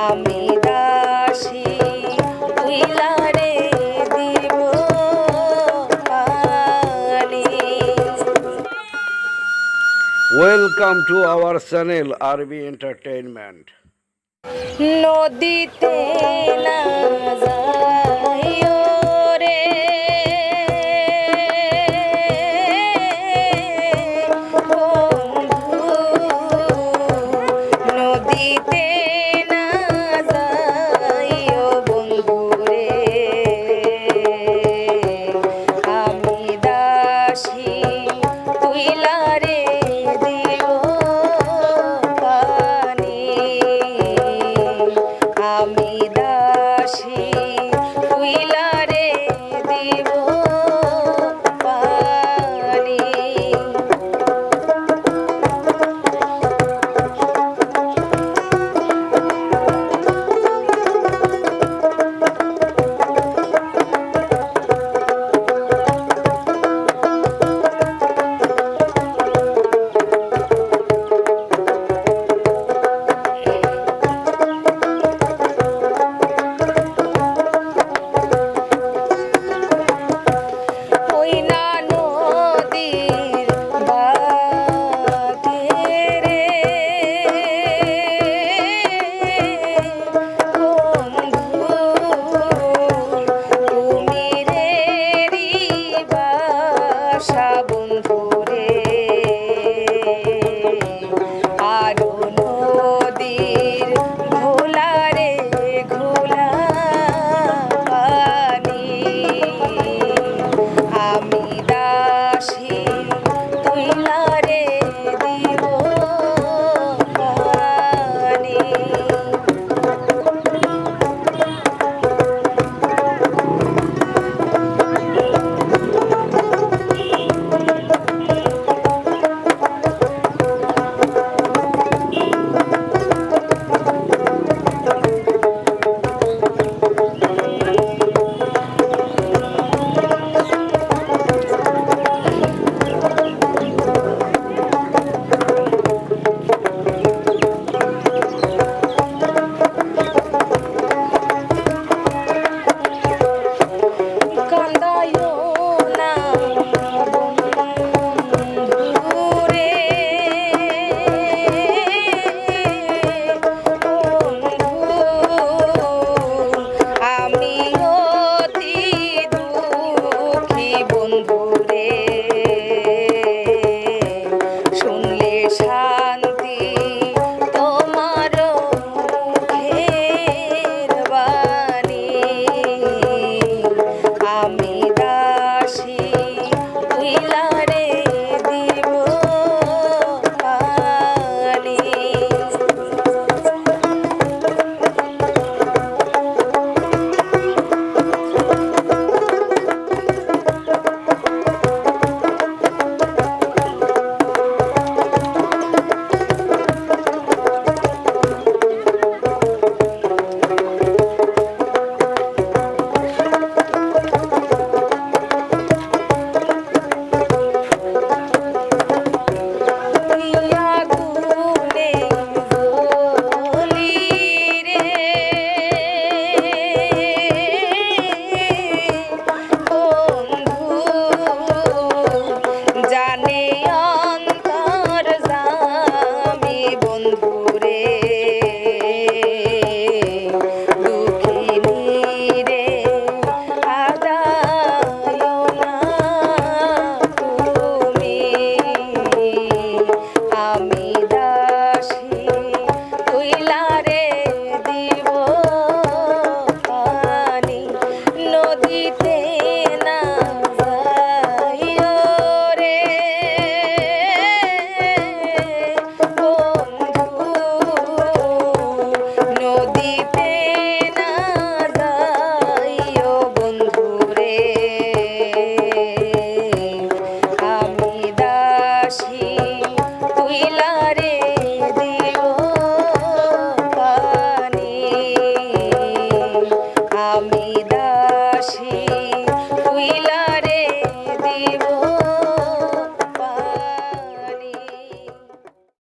আমি দাসী উইলারে দিব welcome to our channel RB entertainment নদীতে না আমি দাসী। me.